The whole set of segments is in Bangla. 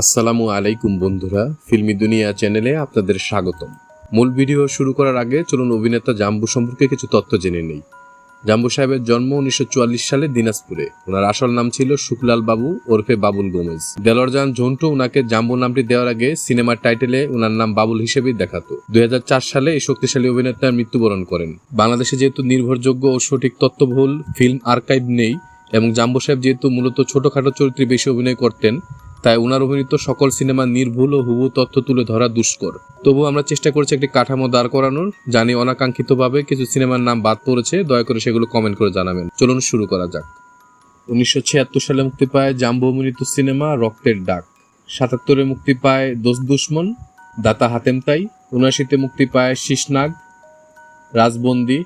আসসালামু আলাইকুম বন্ধুরা, ফিল্মি দুনিয়া চ্যানেলে আপনাদের স্বাগতম। মূল ভিডিও শুরু করার আগে চলুন অভিনেতা জাম্বু সম্পর্কে কিছু তথ্য জেনে নেই। জাম্বু সাহেবের জন্ম উনিশশো চুয়াল্লিশ সালে দিনাজপুরে। ওনার আসল নাম ছিল শুকলাল বাবু ওরফে বাবুল গোমেজ। দেলরজান ঝন্টু ওনাকে জাম্বু নামটি দেওয়ার আগে সিনেমার টাইটেলে ওনার নাম বাবুল হিসেবেই দেখাতো। দুই হাজার চার সালে এই শক্তিশালী অভিনেতার মৃত্যুবরণ করেন। বাংলাদেশে যেহেতু নির্ভরযোগ্য ও সঠিক তথ্যবহুল ফিল্ম আর্কাইভ নেই এবং জাম্বু সাহেব যেহেতু মূলত ছোটখাটো চরিত্রে বেশি অভিনয় করতেন তাই ওনার অভিনীত সকল সিনেমা নির্ভুল ও হুবু তথ্য তুলে ধরা দুষ্কর। তবু আমরা চেষ্টা করছি একটি কাঠামো দাঁড় করানোর জানি অনাকাঙ্ক্ষিতভাবে কিছু সিনেমার নাম বাদ পড়েছে। দয়া করে সেগুলো কমেন্ট করে জানাবেন। চলুন শুরু করা যাক। উনিশশো ছিয়াত্তর সালে মুক্তি পায় জাম্বু অভিনীত সিনেমা রক্তের ডাক। সাতাত্তরে মুক্তি পায় দোষ দুশ্মন, দাতা হাতেমতাই। উনআশিতে মুক্তি পায় শীষনাগ রাজবন্দি,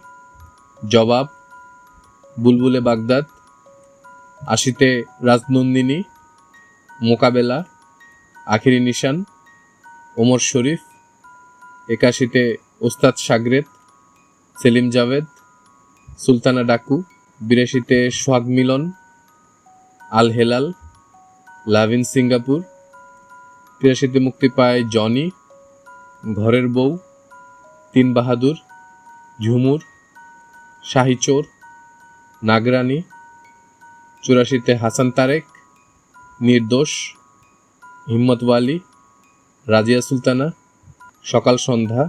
জবাব, বুলবুলে বাগদাদ। আশিতে রাজনন্দিনী মোকাবেলা, আখিরি নিশান, ওমর শরীফ, একাশিতে ওস্তাদ সাগরেত, Selim Javed, Sultana Daku, বিরাশিতে Sohag Milan, Al Helal love in Singapore, তিরাশিতে মুক্তি পায় জনি, ঘরের বউ, তিন বাহাদুর, ঝুমুর, শাহি চোর, নাগরানি, চুরাশিতে হাসান তারেক নির্দোষ হিম্মত ওয়ালি রাজিয়া সুলতানা, সকাল সন্ধ্যা,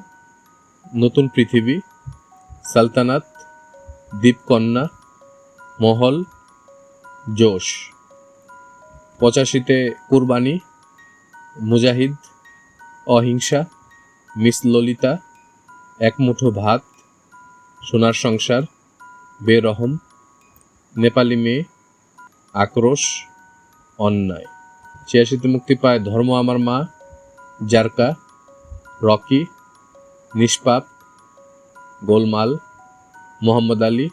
নতুন পৃথিবী, সালতানাত দ্বীপকন্যা মহল, জোশ। পঁচাশিতে কুরবানি, মুজাহিদ, অহিংসা, মিস ললিতা, এক মুঠো ভাত, সোনার সংসার, বেরহম, নেপালি মেয়ে, আক্রোশ অন্যায়। ছিয়াশিতে মুক্তি পায় ধর্ম আমার মা, জারকা, রকি, নিষ্পাপ, গোলমাল, মোহাম্মদ আলী,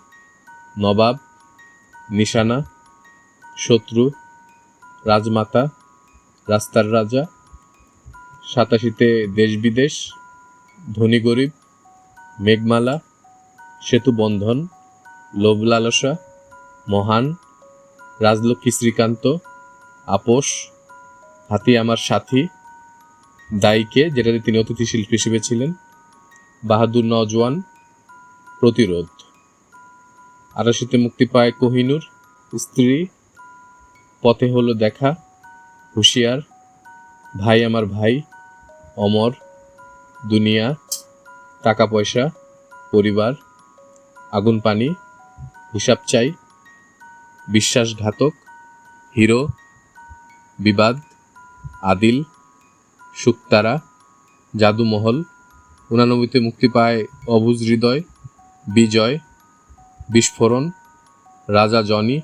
নবাব, নিশানা, শত্রু, রাজমাতা, রাস্তার রাজা, সাতাশিতে দেশ বিদেশ, ধনী গরিব, মেঘমালা, সেতু বন্ধন, লোভ লালসা, মহান, রাজলক্ষ্মী শ্রীকান্ত আপোষ, হাতি আমার সাথী, দায়ীকে, যেটাতে তিনি অতিথি শিল্পী হিসেবে ছিলেন, বাহাদুর নজওয়ান প্রতিরোধ। আরাশিতে মুক্তি পায় কোহিনুর, স্ত্রী, পথে হলো দেখা, হুঁশিয়ার, ভাই আমার ভাই, অমর, দুনিয়া, টাকা পয়সা, পরিবার, আগুন পানি, হিসাব চাই, বিশ্বাসঘাতক, হিরো বিবাদ, আদিল, শুকতারা, জাদুমহল, উনানব্বইতে মুক্তি পায় অবুজ হৃদয়, বিজয়, বিস্ফোরণ, রাজা জনি,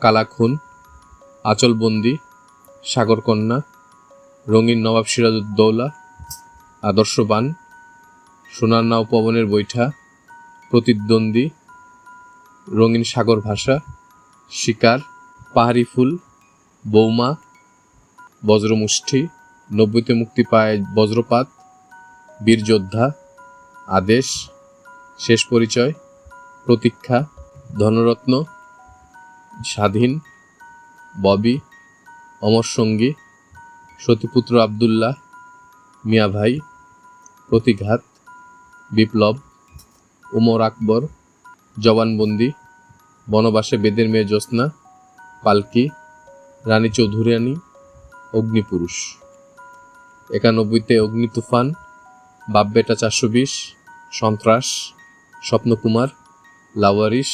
কালাখুন, আচলবন্দি, সাগরকন্যা, রঙিন নবাব সিরাজউদ্দৌলা, আদর্শবান সোনার পবনের বৈঠা, প্রতিদ্বন্দ্বী, রঙিন সাগর ভাষা, শিকার, পাহাড়ি ফুল, বৌমা বজ্রমুষ্টি নব্বইতে মুক্তি পায় বজ্রপাত, বীরযোদ্ধা, আদেশ, শেষ পরিচয়, প্রতীক্ষা, ধনরত্ন, স্বাধীন, ববি, অমর সঙ্গী, সতীপুত্র আবদুল্লাহ, মিয়া ভাই, প্রতিঘাত, বিপ্লব, উমর আকবর, জবানবন্দি, বনবাসে বেদের মেয়ে জ্যোৎস্না, পালকি, রানী চৌধুরানী অগ্নিপুরুষ। একানব্বইতে অগ্নি তুফান বাপ বেটা চারশো বিশ, সন্ত্রাস, স্বপ্নকুমার, লাওয়ারিস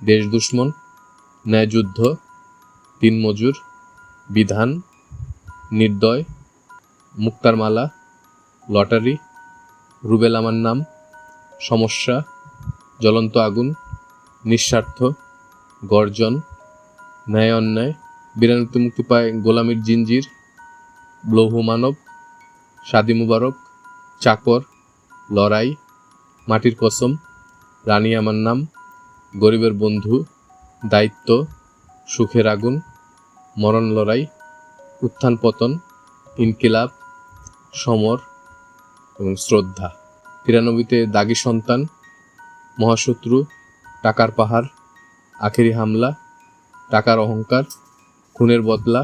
দেশ দুশ্মন ন্যায়যুদ্ধ তিন মজুর বিধান, নির্দয়, মুক্তারমালা, লটারি রুবেল আমার নাম, সমস্যা, জ্বলন্ত আগুন, নিঃস্বার্থ, গর্জন ন্যায় অন্যায় বিরানব্বইতে মুক্তি পায় গোলামীর জিঞ্জির লৌহ মানব, শাদি মুবারক, চাকর, লড়াই, মাটির কসম, রানী আমার নাম, গরিবের বন্ধু, দায়িত্ব, সুখের আগুন, মরণ লড়াই, উত্থান পতন, ইনকিলাব, সমর এবং শ্রদ্ধা। তিরানব্বইতে দাগি সন্তান, মহাশত্রু, টাকার পাহাড়, আখেরি হামলা, টাকার অহংকার খুনের বদলা,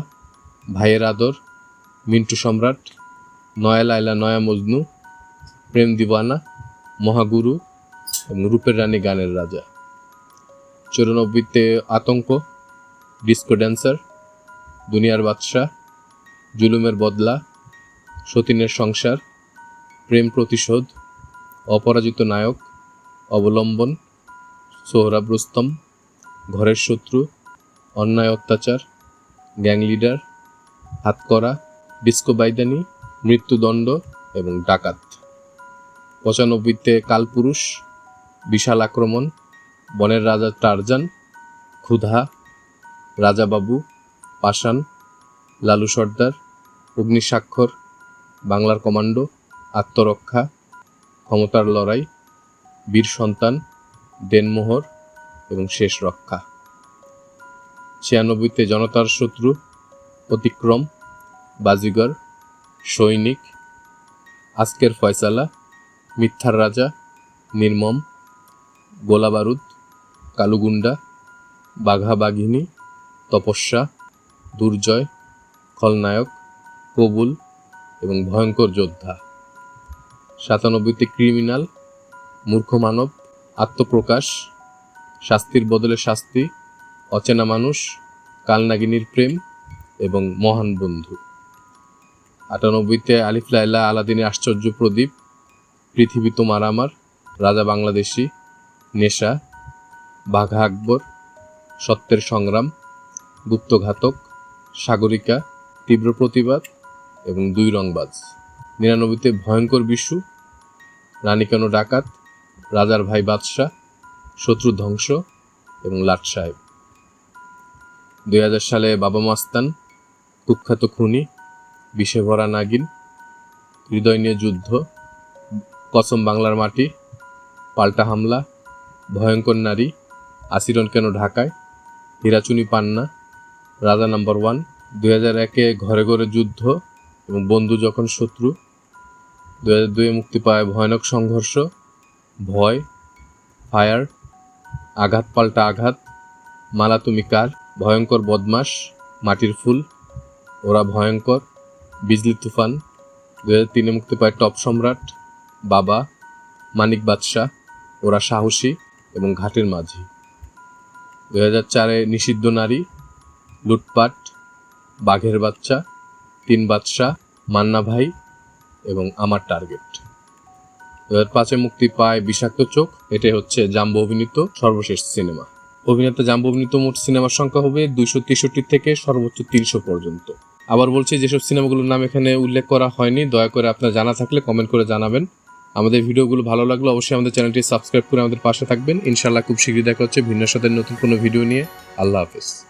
ভাইয়ের আদর, মিন্টু সম্রাট, নয়া লাইলা নয়া মজনু, প্রেম দিবানা, মহাগুরু এবং রূপের রানী গানের রাজা। চুরানব্বইতে আতঙ্ক, ডিস্কো ড্যান্সার, দুনিয়ার বাদশা জুলুমের বদলা, সতীনের সংসার, প্রেম প্রতিশোধ, অপরাজিত নায়ক, অবলম্বন, সোহরাব রুস্তম, ঘরের শত্রু, অন্যায় অত্যাচার গ্যাং লিডার, হাতকড়া বাইদানি, মৃত্যুদণ্ড এবং ডাকাত। পঁচানব্বইতে কালপুরুষ, বিশাল আক্রমণ, বনের রাজা টারজান, ক্ষুধা, রাজাবাবু, পাষাণ, লালু সর্দার, অগ্নিস্বাক্ষর, বাংলার কমান্ডো, আত্মরক্ষা, ক্ষমতার লড়াই, বীর সন্তান, দেনমোহর এবং শেষ রক্ষা ছিয়ানব্বইতে জনতার শত্রু, অতিক্রম, বাজিগর, সৈনিক, আজকের ফয়সালা, মিথ্যার রাজা, নির্মম, গোলাবারুদ কালুগুন্ডা বাঘা বাঘিনী তপস্যা, দুর্জয়, খলনায়ক, কবুল এবং ভয়ঙ্কর যোদ্ধা। সাতানব্বইতে ক্রিমিনাল, মূর্খ মানব, আত্মপ্রকাশ, শাস্তির বদলে শাস্তি অচেনা মানুষ, কালনাগিনীর প্রেম এবং মহান বন্ধু। আটানব্বইতে আলিফ লাইলা আলাদিনের আশ্চর্য প্রদীপ, পৃথিবী তোমার আমার, রাজা বাংলাদেশি, নেশা, বাঘা আকবর, সত্যের সংগ্রাম গুপ্তঘাতক সাগরিকা, তীব্র প্রতিবাদ এবং দুই রংবাজ। নিরানব্বইতে ভয়ঙ্কর বিশু, রানীকানো ডাকাত, রাজার ভাই বাদশাহ, শত্রু ধ্বংস এবং লাট সাহেব। দুই হাজার সালে বাবা মাস্তান, কুখ্যাত খুনি বিষে ভরা নাগিন হৃদয় নিয়ে যুদ্ধ, কসম বাংলার মাটি, পাল্টা হামলা, ভয়ঙ্কর নারী আসিরন কেন ঢাকায়, হীরাচুনি পান্না, রাজা নাম্বার ওয়ান, দুই হাজার একে ঘরে ঘরে যুদ্ধ এবং বন্ধু যখন শত্রু, দুই হাজার দুয়ে মুক্তি পায় ভয়ানক সংঘর্ষ, ভয়, ফায়ার, আঘাত পাল্টা আঘাত মালা তুমি কার ভয়ঙ্কর বদমাস মাটির ফুল, ওরা ভয়ঙ্কর, বিজলি তুফান দু হাজার তিনে মুক্তি পায় টপ সম্রাট, বাবা, মানিক বাদশাহ, ওরা সাহসী এবং ঘাটের মাঝি। দু হাজার চারে নিষিদ্ধ নারী, লুটপাট, বাঘের বাচ্চা, তিন বাদশাহ, মান্না ভাই এবং আমার টার্গেট। দু হাজার পাঁচে মুক্তি পায় বিষাক্ত চোখ, এটাই হচ্ছে জাম্বু অভিনীত সর্বশেষ সিনেমা। অভিনেতা জাম্বু অভিনীত মোট সিনেমার সংখ্যা হবে দুইশো তেষট্টি থেকে সর্বোচ্চ তিনশো পর্যন্ত। আবার বলছি, যেসব সিনেমাগুলোর নাম এখানে উল্লেখ করা হয়নি, দয়া করে আপনার জানা থাকলে কমেন্ট করে জানাবেন। আমাদের ভিডিওগুলো ভালো লাগল অবশ্যই আমাদের চ্যানেলটি সাবস্ক্রাইব করে আমাদের পাশে থাকবেন। ইনশাল্লাহ খুব শীঘ্রই দেখা হচ্ছে ভিন্ন সাথে নতুন কোনো ভিডিও নিয়ে। আল্লাহ হাফেজ।